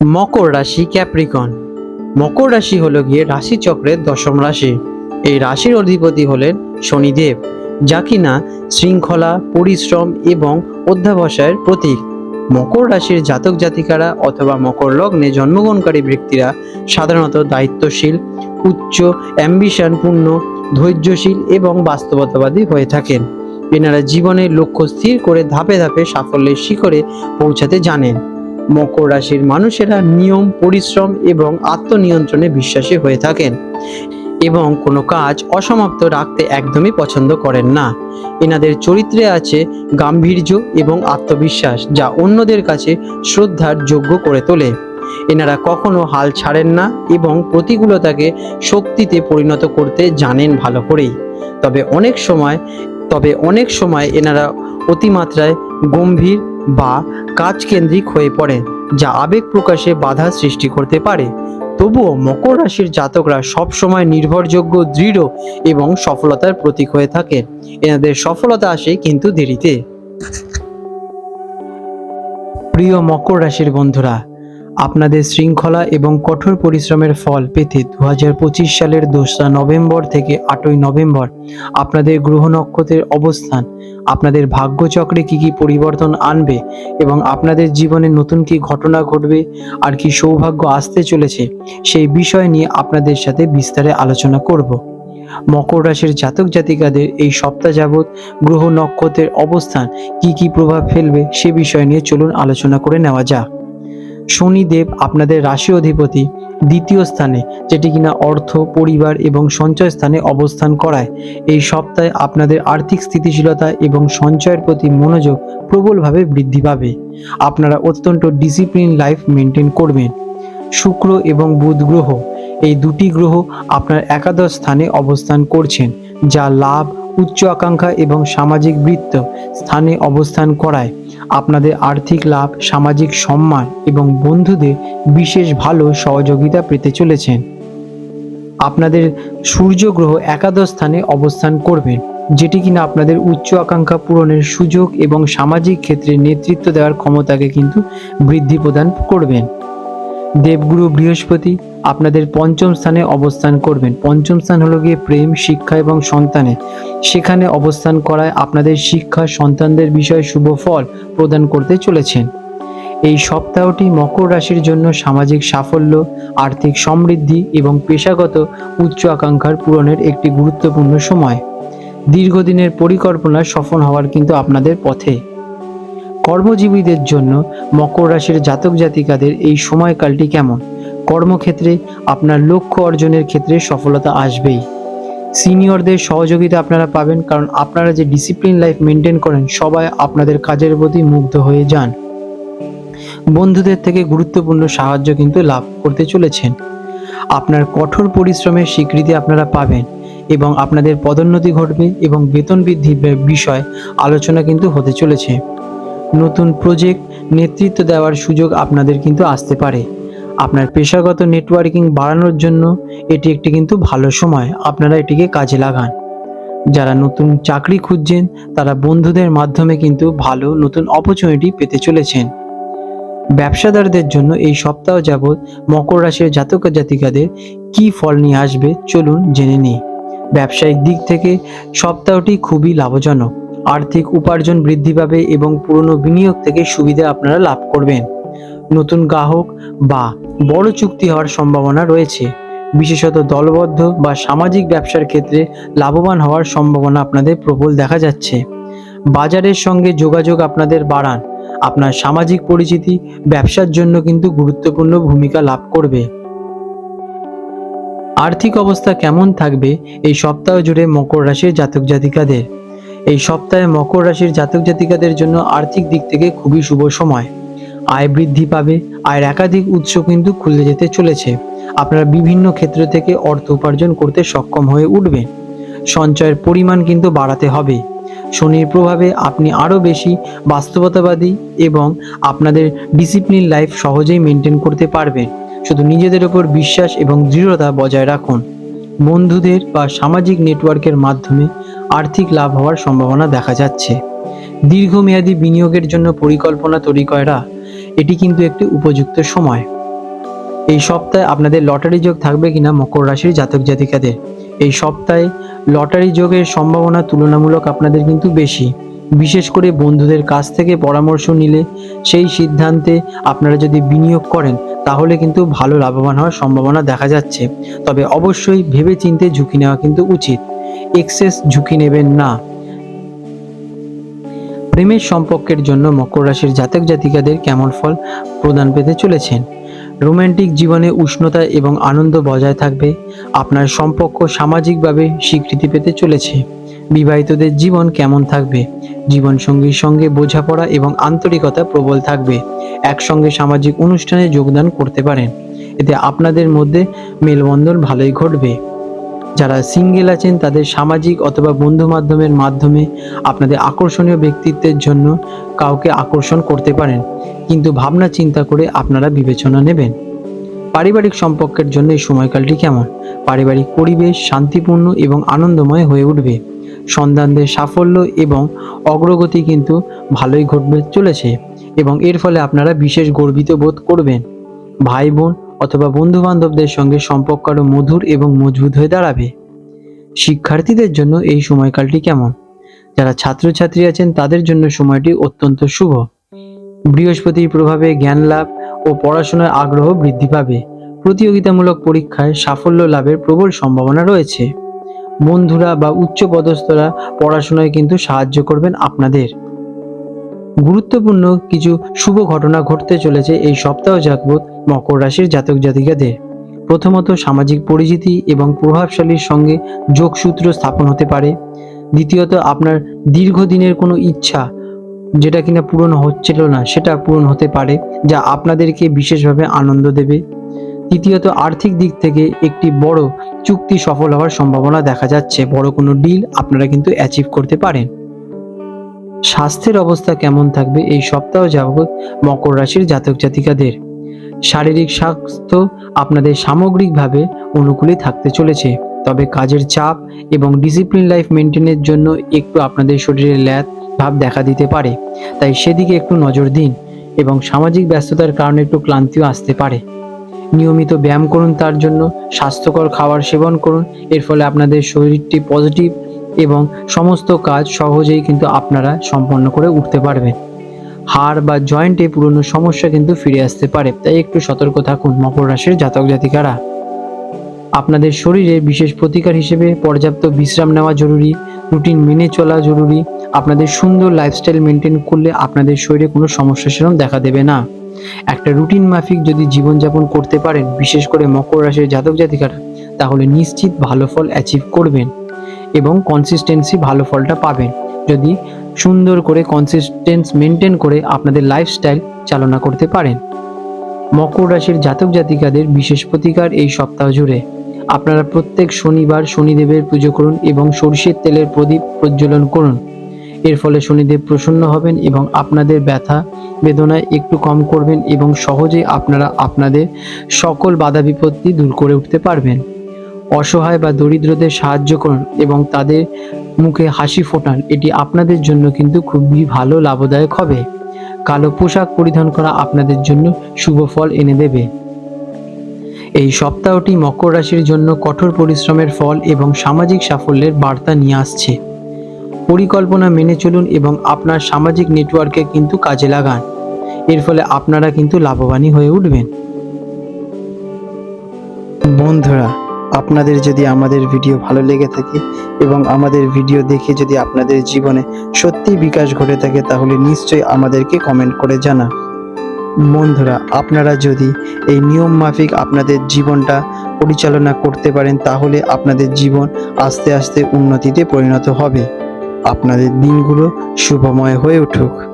মকর রাশি ক্যাপ্রিকন। মকর রাশি হলো গিয়ে রাশি চক্রের দশম রাশি। এই রাশির অধিপতি হলেন শনিদেব, যা কিনা শৃঙ্খলা, পরিশ্রম এবং অধ্যাবসায়ের প্রতীক। মকর রাশির জাতক জাতিকারা অথবা মকর লগ্নে জন্মগ্রহণকারী ব্যক্তিরা সাধারণত দায়িত্বশীল, উচ্চ, অ্যাম্বিশনপূর্ণ, ধৈর্যশীল এবং বাস্তবতাবাদী হয়ে থাকেন। এনারা জীবনের লক্ষ্য স্থির করে ধাপে ধাপে সাফল্যের শিখরে পৌঁছাতে জানেন। মকর রাশির মানুষেরা নিয়ম, পরিশ্রম এবং আত্মনিয়ন্ত্রণে বিশ্বাসী হয়ে থাকেন এবং কোনো কাজ অসমাপ্ত রাখতে একদমই পছন্দ করেন না। এনাদের চরিত্রে আছে গাম্ভীর্য এবং আত্মবিশ্বাস যা অন্যদের কাছে শ্রদ্ধার যোগ্য করে তোলে। এনারা কখনো হাল ছাড়েন না এবং প্রতিকূলতাকে শক্তিতে পরিণত করতে জানেন ভালো করেই। তবে অনেক সময় তবে অনেক সময় এনারা অতিমাত্রায় গম্ভীর বা কাজকেন্দ্রিক হয়ে পড়ে, যা আবেগ প্রকাশে বাধা সৃষ্টি করতে পারে। তবুও মকর রাশির জাতকরা সবসময় নির্ভরযোগ্য, দৃঢ় এবং সফলতার প্রতীক হয়ে থাকে। এনাদের সফলতা আসে কিন্তু দেরিতে। প্রিয় মকর রাশির বন্ধুরা আপনাদের শৃঙ্খলা এবং কঠোর পরিশ্রমের ফল পেতে দু হাজার পঁচিশ সালের দোসরা নভেম্বর থেকে আটই নভেম্বর আপনাদের গ্রহ নক্ষত্রের অবস্থান, আপনাদের ভাগ্যচক্রে কি কি পরিবর্তন আনবে এবং আপনাদের জীবনে নতুন কি ঘটনা ঘটবে, আর কি সৌভাগ্য আসতে চলেছে, সেই বিষয় নিয়ে আপনাদের সাথে বিস্তারে আলোচনা করব। মকর রাশির জাতক জাতিকাদের এই সপ্তাহ যাবৎ গ্রহ নক্ষত্রের অবস্থান কি কি প্রভাব ফেলবে সে বিষয় নিয়ে চলুন আলোচনা করে নেওয়া যাক। শনিদেব আপনাদের রাশি অধিপতি দ্বিতীয় স্থানে, যেটি কিনা অর্থ, পরিবার এবং সঞ্চয় স্থানে অবস্থান করায়। এই সপ্তাহে আপনাদের আর্থিক স্থিতিশীলতা এবং সঞ্চয়ের প্রতি মনোযোগ প্রবলভাবে বৃদ্ধি পাবে। আপনারা অত্যন্ত ডিসিপ্লিন লাইফ মেনটেন করবেন। শুক্র এবং বুধ গ্রহ, এই দুটি গ্রহ আপনার একাদশ স্থানে অবস্থান করছেন, যা লাভ উচ্চ আকাঙ্ক্ষা এবং সামাজিক বৃত্ত স্থানে অবস্থান করায়। আপনাদের আর্থিক লাভ, সামাজিক সম্মান এবং বন্ধুদের বিশেষ ভালো সহযোগিতা পেতে চলেছেন। আপনাদের সূর্য গ্রহ একাদশ স্থানে অবস্থান করবেন যেটি কিনা আপনাদের উচ্চ আকাঙ্ক্ষা পূরণের সুযোগ এবং সামাজিক ক্ষেত্রে নেতৃত্ব দেওয়ার ক্ষমতাকে কিন্তু বৃদ্ধি প্রদান করবেন। দেবগুরু বৃহস্পতি আপনাদের পঞ্চম স্থানে অবস্থান করবেন। পঞ্চম স্থান হলো গিয়ে প্রেম, শিক্ষা এবং সন্তানে সেখানে অবস্থান করায় আপনাদের শিক্ষা, সন্তানদের বিষয়ে শুভ ফল প্রদান করতে চলেছেন। এই সপ্তাহটি মকর রাশির জন্য সামাজিক সাফল্য, আর্থিক সমৃদ্ধি এবং পেশাগত উচ্চ আকাঙ্ক্ষার পূরণের একটি গুরুত্বপূর্ণ সময়। দীর্ঘদিনের পরিকল্পনা সফল হওয়ার কিন্তু আপনাদের পথে। কর্মজীবীদের জন্য মকর রাশির জাতক জাতিকাদের এই সময়কালটি কেমন? কর্মক্ষেত্রে আপনার লক্ষ্য অর্জনের ক্ষেত্রে সফলতা আসবেই। সিনিয়রদের সহযোগিতা আপনারা পাবেন কারণ আপনারা যে ডিসিপ্লিন লাইফ মেনটেন করেন, সবাই আপনাদের কাজের প্রতি মুগ্ধ হয়ে যান। বন্ধুদের থেকে গুরুত্বপূর্ণ সাহায্য কিন্তু লাভ করতে চলেছেন। আপনার কঠোর পরিশ্রমের স্বীকৃতি আপনারা পাবেন এবং আপনাদের পদোন্নতি ঘটবে এবং বেতন বৃদ্ধির বিষয় আলোচনা কিন্তু হতে চলেছে। নতুন প্রজেক্ট নেতৃত্ব দেওয়ার সুযোগ আপনাদের কিন্তু আসতে পারে। আপনার পেশাগত নেটওয়ার্কিং বাড়ানোর জন্য এটি একটি কিন্তু ভালো সময়। আপনারা এটিকে কাজে লাগান। যারা নতুন চাকরি খুঁজছেন, তারা বন্ধুদের মাধ্যমে কিন্তু ভালো নতুন অপরচুনিটি পেতে চলেছেন। ব্যবসাদারদের জন্য এই সপ্তাহ যাবৎ মকর রাশির জাতক জাতিকাদের কি ফল নিয়ে আসবে, চলুন জেনে নিই। ব্যবসায়িক দিক থেকে সপ্তাহটি খুবই লাভজনক। আর্থিক উপার্জন বৃদ্ধি পাবে এবং পুরনো বিনিয়োগ থেকে সুবিধা আপনারা লাভ করবেন। নতুন গ্রাহক বা বড় চুক্তি হওয়ার সম্ভাবনা রয়েছে। বিশেষত দলবদ্ধ বা সামাজিক ব্যবসার ক্ষেত্রে লাভবান হওয়ার সম্ভাবনা আপনাদের প্রবল দেখা যাচ্ছে। বাজারের সঙ্গে যোগাযোগ আপনাদের বাড়ান। আপনার সামাজিক পরিচিতি ব্যবসার জন্য কিন্তু গুরুত্বপূর্ণ ভূমিকা লাভ করবে। আর্থিক অবস্থা কেমন থাকবে এই সপ্তাহ জুড়ে মকর রাশির জাতক জাতিকাদের? এই সপ্তাহে মকর রাশির জাতক জাতিকাদের জন্য আর্থিক দিক থেকে খুবই শুভ সময়। আয় বৃদ্ধি পাবে, আয়ের একাধিক উৎস কিন্তু খুলে যেতে চলেছে। আপনারা বিভিন্ন ক্ষেত্র থেকে অর্থ উপার্জন করতে সক্ষম হয়ে উঠবেন। সঞ্চয়ের পরিমাণ কিন্তু বাড়াতে হবে। শনির প্রভাবে আপনি আরও বেশি বাস্তবতাবাদী এবং আপনাদের ডিসিপ্লিন লাইফ সহজেই মেনটেন করতে পারবেন। শুধু নিজেদের ওপর বিশ্বাস এবং দৃঢ়তা বজায় রাখুন। বন্ধুদের বা সামাজিক নেটওয়ার্কের মাধ্যমে আর্থিক লাভ হওয়ার সম্ভাবনা দেখা যাচ্ছে। দীর্ঘমেয়াদী বিনিয়োগের জন্য পরিকল্পনা তৈরি করা, এটি কিন্তু একটি উপযুক্ত সময়। এই সপ্তাহে আপনাদের লটারি যোগ থাকবে কিনা মকর রাশির জাতক জাতিকাদের। এই সপ্তাহে লটারি যোগের সম্ভাবনা তুলনামূলক আপনাদের কিন্তু বেশি। বিশেষ করে বন্ধুদের কাছ থেকে পরামর্শ নিলে সেই সিদ্ধান্তে আপনারা যদি বিনিয়োগ করেন, তাহলে কিন্তু ভালো লাভবান হওয়ার সম্ভাবনা দেখা যাচ্ছে। তবে অবশ্যই ভেবে চিন্তে ঝুঁকি নেওয়া কিন্তু উচিত। এক্সেস ঝুঁকি নেবেন না। প্রেমের সম্পর্কের জন্য মকর রাশির জাতক জাতিকাদের কেমন ফল প্রদান পেতে চলেছেন? রোমান্টিক জীবনে উষ্ণতা এবং আনন্দ বজায় থাকবে। আপনার সম্পর্ক সামাজিকভাবে স্বীকৃতি পেতে চলেছে। বিবাহিতদের জীবন কেমন থাকবে? জীবনসঙ্গীর সঙ্গে বোঝাপড়া এবং আন্তরিকতা প্রবল থাকবে। একসঙ্গে সামাজিক অনুষ্ঠানে যোগদান করতে পারেন। এতে আপনাদের মধ্যে মেলবন্ধন ভালোই ঘটবে। যারা সিঙ্গেল আছেন, তাদের সামাজিক অথবা বন্ধু মাধ্যমের মাধ্যমে আপনাদের আকর্ষণীয় ব্যক্তিত্বের জন্য কাউকে আকর্ষণ করতে পারেন। কিন্তু ভাবনা চিন্তা করে আপনারা বিবেচনা নেবেন। পারিবারিক সম্পর্কের জন্য এই সময়কালটি কেমন? পারিবারিক পরিবেশ শান্তিপূর্ণ এবং আনন্দময় হয়ে উঠবে। সন্তানদের সাফল্য এবং অগ্রগতি কিন্তু ভালোই ঘটবে চলেছে এবং এর ফলে আপনারা বিশেষ গর্বিত বোধ করবেন। ভাই বোন অথবা বন্ধু বান্ধবদের সঙ্গে সম্পর্ক আরও মধুর এবং মজবুত হয়ে দাঁড়াবে। শিক্ষার্থীদের জন্য এই সময়কালটি কেমন? যারা ছাত্রছাত্রী আছেন, তাদের জন্য সময়টি অত্যন্ত শুভ। বৃহস্পতির প্রভাবে জ্ঞান লাভ ও পড়াশোনার আগ্রহ বৃদ্ধি পাবে। প্রতিযোগিতামূলক পরীক্ষায় সাফল্য লাভের প্রবল সম্ভাবনা রয়েছে। বন্ধুরা বা উচ্চপদস্থরা পড়াশোনায় কিন্তু সাহায্য করবেন আপনাদের। গুরুত্বপূর্ণ কিছু শুভ ঘটনা ঘটতে চলেছে এই সপ্তাহ যাবৎ মকর রাশির জাতক জাতিকাদের। প্রথমত সামাজিক পরিচিতি এবং প্রভাবশালীর সঙ্গে যোগসূত্র স্থাপন হতে পারে। দ্বিতীয়ত আপনার দীর্ঘদিনের কোনো ইচ্ছা যেটা কিনা পূরণ হচ্ছিল না, সেটা পূরণ হতে পারে, যা আপনাদেরকে বিশেষভাবে আনন্দ দেবে। তৃতীয়ত আর্থিক দিক থেকে একটি বড় চুক্তি সফল হওয়ার সম্ভাবনা দেখা যাচ্ছে। বড় কোনো ডিল আপনারা কিন্তু অ্যাচিভ করতে পারেন। স্বাস্থ্যের অবস্থা কেমন থাকবে এই সপ্তাহ যাবৎ মকর রাশির জাতক জাতিকাদের। শারীরিক স্বাস্থ্য আপনাদের সামগ্রিকভাবে অনুকূলে থাকতে চলেছে। তবে কাজের চাপ এবং ডিসিপ্লিন লাইফ মেনটেনের জন্য একটু আপনাদের শরীরে ল্যাদ ভাব দেখা দিতে পারে। তাই সেদিকে একটু নজর দিন এবং সামাজিক ব্যস্ততার কারণে একটু ক্লান্তিও আসতে পারে। নিয়মিত ব্যায়াম করুন, তার জন্য স্বাস্থ্যকর খাবার সেবন করুন। এর ফলে আপনাদের শরীরটি পজিটিভ এবং সমস্ত কাজ সহজেই কিন্তু আপনারা সম্পন্ন করে উঠতে পারবেন। হাড় বা জয়েন্টে পুরনো সমস্যা কিন্তু ফিরে আসতে পারে, তাই একটু সতর্ক থাকুন মকর রাশির জাতক জাতিকারা। আপনাদের শরীরে বিশেষ প্রতিকার হিসেবে পর্যাপ্ত বিশ্রাম নেওয়া জরুরি, রুটিন মেনে চলা জরুরি, আপনাদের সুন্দর লাইফস্টাইল মেনটেন করলে আপনাদের শরীরে কোনো সমস্যা সেরকম দেখা দেবে না। একটা রুটিন মাফিক যদি জীবনযাপন করতে পারেন, বিশেষ করে মকর রাশির জাতক জাতিকারা, তাহলে নিশ্চিত ভালো ফল অ্যাচিভ করবেন। এবং কনসিস্টেন্সি ভালো ফলটা পাবেন। যদি সুন্দর করে কনসিস্টেন্স মেনটেন করে আপনাদের লাইফস্টাইল চালনা করতে পারেন। মকর রাশির জাতক জাতিকাদের বিশেষ প্রতিকার এই সপ্তাহ জুড়ে। আপনারা প্রত্যেক শনিবার শনিদেবের পুজো করুন এবং সর্ষের তেলের প্রদীপ প্রজ্বলন করুন। এর ফলে শনিদেব প্রসন্ন হবেন এবং আপনাদের ব্যথা, বেদনায় একটু কম করবেন এবং সহজেই আপনারা আপনাদের সকল বাধা বিপত্তি দূর করে উঠতে পারবেন। অসহায় বা দরিদ্রদের সাহায্য করুন এবং তাদের মুখে হাসি ফোটান। এটি আপনাদের জন্য কিন্তু খুবই ভালো, লাভদায়ক হবে। কালো পোশাক পরিধান করা আপনাদের জন্য শুভ ফল এনে দেবে। এই সপ্তাহটি মকর রাশির জন্য কঠোর পরিশ্রমের ফল এবং সামাজিক সাফল্যের বার্তা নিয়ে আসছে। পরিকল্পনা মেনে চলুন এবং আপনার সামাজিক নেটওয়ার্কে কিন্তু কাজে লাগান। এর ফলে আপনারা কিন্তু লাভবানই হয়ে উঠবেন। বন্ধুরা আপনাদের যদি আমাদের ভিডিও ভালো লেগে থাকে এবং আমাদের ভিডিও দেখে যদি আপনাদের জীবনে সত্যি বিকাশ ঘটে থাকে, তাহলে নিশ্চয়ই আমাদেরকে কমেন্ট করে জানা বন্ধুরা, আপনারা যদি এই নিয়ম মাফিক আপনাদের জীবনটা পরিচালনা করতে পারেন, তাহলে আপনাদের জীবন আস্তে আস্তে উন্নতিতে পরিণত হবে। আপনাদের দিনগুলো শুভময় হয়ে উঠুক।